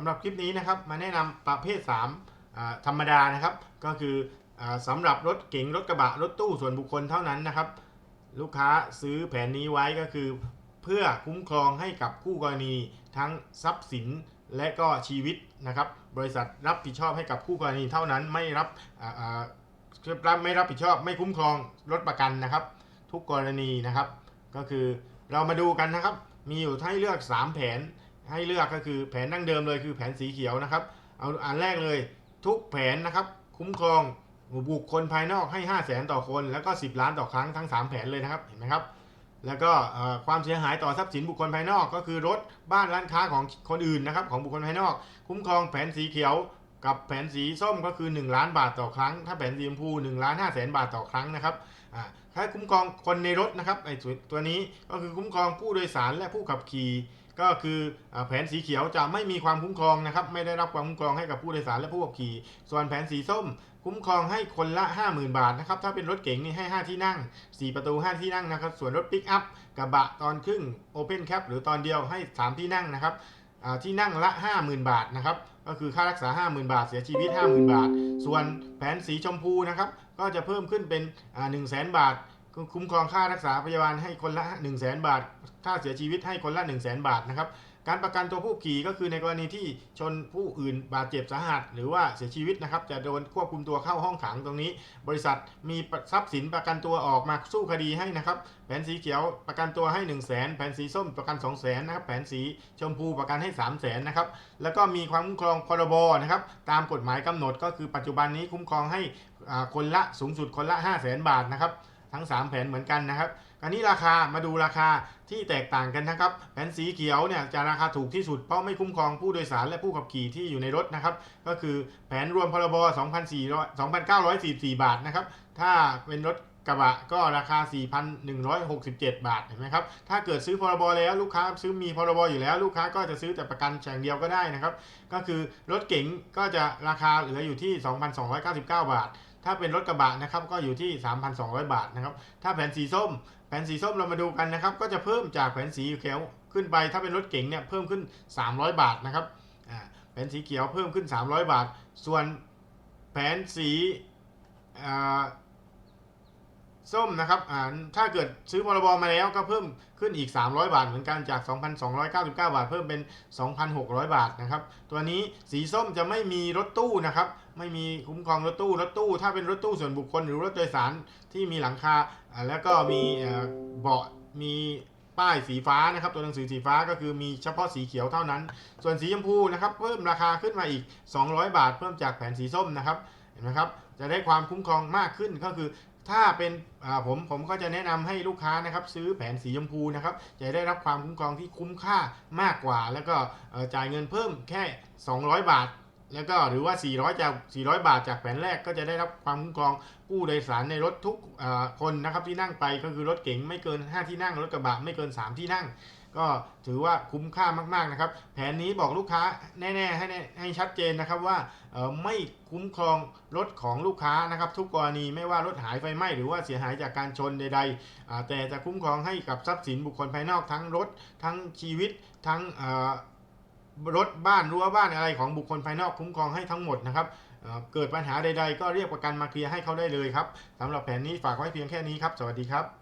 ำหรับคลิปนี้นะครับมาแนะนำประเภท3ธรรมดานะครับ ก็คืออาสำหรับรถเก๋งรถกระบะรถตู้ส่วนบุคคลเท่านั้นนะครับ ลูกค้าซื้อแผนนี้ไว้ก็คือ เพื่อคุ้มครองให้กับคู่กรณีทั้งทรัพย์สินและก็ชีวิตนะครับ บริษัทรับผิดชอบให้กับคู่กรณีเท่านั้นไม่รับอ่าอ่ารับไม่รับผิดชอบไม่คุ้มครองรถประกันนะครับ ทุกกรณีนะครับ ก็คือเรามาดูกันนะครับ มีอยู่ให้เลือก 3 แผน ให้เลือกก็คือแผนดั้งเดิมเลยคือแผนสีเขียวนะครับ เอาอันแรกเลยทุกแผนนะครับ คุ้มครองบุคคลภายนอกให้ 5 0 0แสนต่อคน แล้วก็ 10 ล้านต่อครั้งทั้ง 3 แผนเลยนะครับเห็นไหมครับ แล้วก็ความเสียหายต่อทรัพย์สินบุคคลภายนอก ก็คือรถบ้านร้านค้าของคนอื่นนะครับของบุคคลภายนอก คุ้มครองแผนสีเขียวกับแผนสีส้มก็คือ 1 ล้านบาทต่อครั้ง ถ้าแผนสีชมพู1ล้าน5แสนบาทต่อครั้งนะครับอ่าถ้าคุ้มครองคนในรถนะครับไอ้ตัวนี้ก็คือคุ้มครองผู้โดยสารและผู้ขับขี่ ก็คือแผนสีเขียวจะไม่มีความคุ้มครองนะครับไม่ได้รับความคุ้มครองให้กับผู้โดยสารและผู้ขับขี่ ส่วนแผนสีส้มคุ้มครองให้คนละ 50,000 บาทนะครับถ้าเป็นรถเก๋งนี่ให้ 5 ที่นั่ง 4 ประตู 5 ที่นั่งนะครับส่วนรถปิกอัพกระบะตอนครึ่งโอเพนแคปหรือตอนเดียวให้ 3 ที่นั่งนะครับที่นั่งละ 50,000 บาทนะครับก็คือค่ารักษา 50,000 บาท เสียชีวิต 50,000 บาท ส่วนแผนสีชมพูนะครับก็จะเพิ่มขึ้นเป็น 1 0 0 0 0 0 บาท คุ้มครองค่ารักษาพยาบาลให้คนละ 1 0 0 0 0แบาท ค่าเสียชีวิตให้คนละ 1 0 0 0 0 0บาทนะครับ การประกันตัวผู้ขี่ก็คือในกรณีที่ชนผู้อื่นบาดเจ็บสาหัส หรือว่าเสียชีวิตนะครับจะโดนควบคุมตัวเข้าห้องขังตรงนี้ บริษัทมีทรัพย์สินประกันตัวออกมาสู้คดีให้นะครับ แผนสีเขียวประกันตัวให้ 1 0 0 0 0แสนแผนสีส้มประกัน 2 0 0 0 0นนะครับ แผนสีชมพูประกันให้ 3 0 0 0 0นนะครับ แล้วก็มีความคุ้มครองพรบนะครับ ตามกฎหมายกำหนดก็คือปัจจุบันนี้คุ้มครองให้คนละสูงสุดคนละ 5 0 0แสนบาทนะครับ ทั้ง 3 แผ่นเหมือนกันนะครับคราวนี้ราคามาดูราคาที่แตกต่างกันนะครับแผ่นสีเขียวเนี่ยจะราคาถูกที่สุดเพราะไม่คุ้มครองผู้โดยสารและผู้ขับขี่ที่อยู่ในรถนะครับ ก็คือแผนรวมพรบ 2,400 2,944 บาทนะครับ ถ้าเป็นรถ กระบะก็ราคา 4,167 บาทเห็นไหมครับ ถ้าเกิดซื้อพรบแล้วลูกค้าซื้อมีพรบอยู่แล้ว ลูกค้าก็จะซื้อแต่ประกันแฉ่งเดียวก็ได้นะครับ ก็คือรถเก๋งก็จะราคาเหลืออยู่ที่ 2,299 บาท ถ้าเป็นรถกระบะนะครับก็อยู่ที่ 3,200 บาทนะครับ ถ้าแผนสีส้ม แผนสีส้มเรามาดูกันนะครับ ก็จะเพิ่มจากแผนสีเขียวขึ้นไป ถ้าเป็นรถเก๋งเนี่ยเพิ่มขึ้น 300 บาทนะครับแผนสีเขียวเพิ่มขึ้น 300 บาท ส่วนแผนสีอ่า ส้มนะครับอ่าถ้าเกิดซื้อพรบมาแล้วก็เพิ่มขึ้นอีก 300 บาทเหมือนกันจาก 2,299 บาท เพิ่มเป็น 2,600 บาทนะครับตัวนี้สีส้มจะไม่มีรถตู้นะครับไม่มีคุ้มครองรถตู้รถตู้ ถ้าเป็นรถตู้ส่วนบุคคลหรือรถโดยสารที่มีหลังคาอ่าแล้วก็มีเอ่อเบาะมีป้ายสีฟ้านะครับตัวหนังสือสีฟ้าก็คือมีเฉพาะสีเขียวเท่านั้น ส่วนสีชมพูนะครับเพิ่มราคาขึ้นมาอีก 200 บาท เพิ่มจากแผนสีส้มนะครับเห็นไหมครับจะได้ความคุ้มครองมากขึ้นก็คือ ถ้าเป็นผมผมก็จะแนะนำให้ลูกค้านะครับซื้อแผนสีชมพูนะครับจะได้รับความคุ้มครองที่คุ้มค่ามากกว่า แล้วก็จ่ายเงินเพิ่มแค่ 200 บาท แล้วก็หรือว่า 400 จาก 400 บาทจากแผนแรกก็จะได้รับความคุ้มครองผู้โดยสารในรถทุกคนนะครับที่นั่งไปก็คือรถเก๋งไม่เกิน 5 ที่นั่งรถกระบะไม่เกิน 3 ที่นั่ง ก็ถือว่าคุ้มค่ามากๆนะครับ แผนนี้บอกลูกค้าแน่ๆให้ให้ชัดเจนนะครับว่าไม่คุ้มครองรถของลูกค้านะครับทุกกรณีไม่ว่ารถหายไฟไหม้หรือว่าเสียหายจากการชนใดๆ แต่จะคุ้มครองให้กับทรัพย์สินบุคคลภายนอกทั้งรถ ทั้งชีวิตทั้งรถบ้านรั้วบ้านอะไรของบุคคลภายนอกคุ้มครองให้ทั้งหมดนะครับเเกิดปัญหาใดๆ ก็เรียกประกันมาเคลียร์ให้เขาได้เลยครับสำหรับแผนนี้ฝากไว้เพียงแค่นี้ครับ สวัสดีครับ